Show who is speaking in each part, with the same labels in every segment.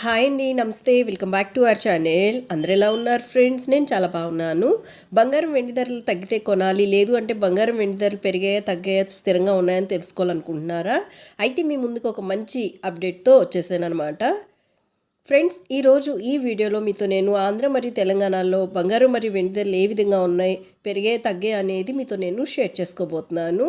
Speaker 1: Hi అండి namaste. Welcome back to our channel. అందరు ఎలా ఉన్నారు ఫ్రెండ్స్? నేను చాలా బాగున్నాను. బంగారం వెండి ధరలు తగ్గితే కొనాలి లేదు అంటే బంగారం వెండి ధరలు పెరిగాయా తగ్గాయా స్థిరంగా ఉన్నాయని తెలుసుకోవాలనుకుంటున్నారా? అయితే మీ ముందుకు ఒక మంచి అప్డేట్తో వచ్చేసాను అనమాట ఫ్రెండ్స్ ఈరోజు ఈ వీడియోలో మీతో నేను ఆంధ్ర మరియు తెలంగాణలో బంగారం మరియు వెండి ధరలు ఏ విధంగా ఉన్నాయి పెరిగే తగ్గే అనేది మీతో నేను షేర్ చేసుకోబోతున్నాను.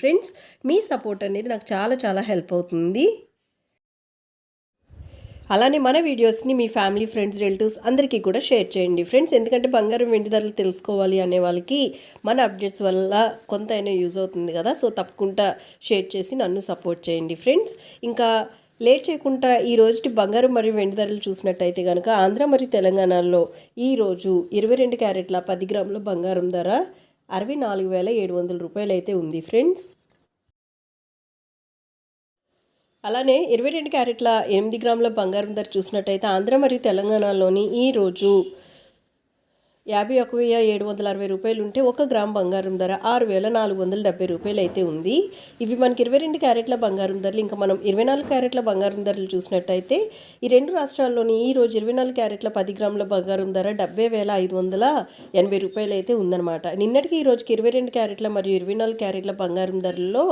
Speaker 1: ఫ్రెండ్స్ మీ సపోర్ట్ అనేది నాకు చాలా చాలా హెల్ప్ అవుతుంది. అలానే మన వీడియోస్ని మీ ఫ్యామిలీ ఫ్రెండ్స్ రిలేటివ్స్ అందరికీ కూడా షేర్ చేయండి. ఫ్రెండ్స్ ఎందుకంటే బంగారం వెండి ధరలు తెలుసుకోవాలి అనే వాళ్ళకి మన అప్డేట్స్ వల్ల కొంత అయినా యూజ్ అవుతుంది కదా. సో తప్పకుండా షేర్ చేసి నన్ను సపోర్ట్ చేయండి ఫ్రెండ్స్ ఇంకా లేట్ చేయకుండా ఈ రోజుటి బంగారం మరియు వెండి ధరలు చూసినట్టయితే కనుక ఆంధ్ర మరియు తెలంగాణలో ఈరోజు ఇరవై రెండు క్యారెట్ల పది గ్రాముల బంగారం ధర అరవై నాలుగు వేల ఏడు వందల రూపాయలు అయితే ఉంది ఫ్రెండ్స్ అలానే ఇరవై రెండు క్యారెట్ల ఎనిమిది గ్రాముల బంగారం ధర చూసినట్టయితే ఆంధ్ర మరియు తెలంగాణలోని ఈరోజు యాభై ఒక వెయ్యి ఏడు వందల అరవై రూపాయలు ఉంటే ఒక గ్రామ్ బంగారం ధర ఆరు వేల నాలుగు వందల డెబ్బై రూపాయలు అయితే ఉంది. ఇవి మనకి ఇరవై రెండు క్యారెట్ల బంగారం ధరలు. ఇంకా మనం ఇరవై నాలుగు క్యారెట్ల బంగారం ధరలు చూసినట్టయితే ఈ రెండు రాష్ట్రాల్లోని ఈ రోజు ఇరవై నాలుగు క్యారెట్ల పది గ్రాముల బంగారం ధర డెబ్బై వేల ఐదు వందల ఎనభై రూపాయలు అయితే ఉందన్నమాట. నిన్నటికి ఈ రోజుకి ఇరవై రెండు క్యారెట్ల మరియు ఇరవై నాలుగు క్యారెట్ల బంగారం ధరల్లో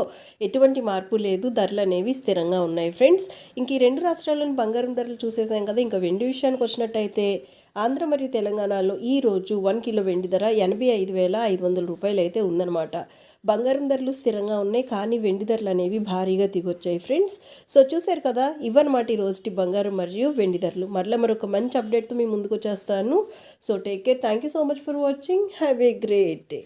Speaker 1: ఎటువంటి మార్పు లేదు. ధరలు అనేవి స్థిరంగా ఉన్నాయి ఫ్రెండ్స్. ఇంక ఈ రెండు రాష్ట్రాల్లోని బంగారం ధరలు చూసేసాం కదా. ఇంకా వెండి విషయానికి వచ్చినట్టయితే ఆంధ్ర మరియు తెలంగాణలో ఈ రోజు వన్ కిలో వెండి ధర ఎనభై ఐదు వేల ఐదు వందల రూపాయలు అయితే ఉందన్నమాట. బంగారం ధరలు స్థిరంగా ఉన్నాయి కానీ వెండి ధరలు అనేవి భారీగా దిగొచ్చాయి ఫ్రెండ్స్. సో చూశారు కదా ఇవన్నమాట ఈ రోజుటి బంగారం మరియు వెండి ధరలు. మరలా మరొక మంచి అప్డేట్తో మీ ముందుకు వచ్చేస్తాను. So take care. Thank you so much for watching. Have a great day.